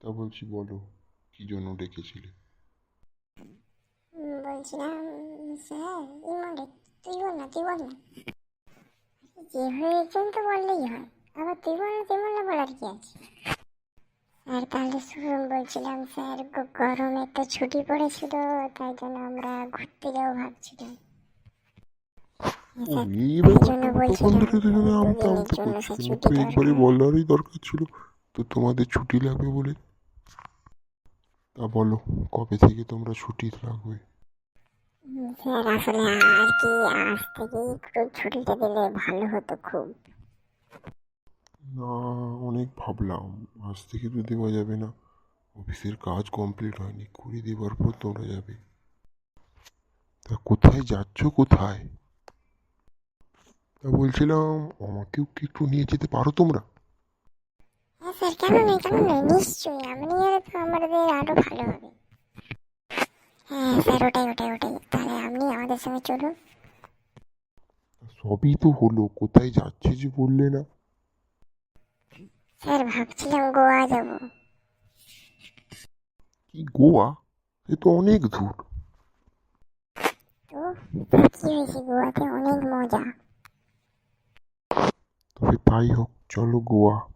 তা বলছি বলো কি জন্য ডেকেছিলে? বলছিলাম স্যার তুই বল না তুই বল না যে হয়েছেন তো বললেই হয় আবার তুই বল না তুই বল না বলার কি আছে? স্যার তাহলে শুনুন বলছিলাম স্যার গরমে তো ছুটি পড়েছিল তাই জন্য আমরা ঘুরতে যাব ভাবছিলাম ছুটি একবারই বলারই দরকার ছিল। তো তোমাদের ছুটি লাগবে বলে তা বলো কবে থেকে তোমরা ছুটি লাগবে? স্যার আসলে আর কি আজ থেকে একটু ছুটিটা দিলে ভালো হতো খুব। না অনেক ভাবলাম আজ থেকে তো দেওয়া যাবে না। অফিসের কাজ কমপ্লিট হয়নি করে দেওয়ার পর তোমরা যাবে। তা কোথায় যাচ্ছ কোথায়? তা বলছিলাম আমাকেও কি একটু নিয়ে যেতে পারো তোমরা? কেন নয় কেন নয় নিশ্চয়ই আপনি তো আমাদের আরও ভালো হবে। হ্যাঁ স্যার ওটাই ওটাই ওটাই। তাহলে আপনি আমাদের সঙ্গে চলুন। সবই তো হলো কোথায় যাচ্ছে যে বললে না? স্যার ভাবছিলাম গোয়া যাব। কি গোয়া? এ তো অনেক দূর। তো কি হয়েছে গোয়াতে? অনেক মজা। তবে তাই হোক চলো গোয়া।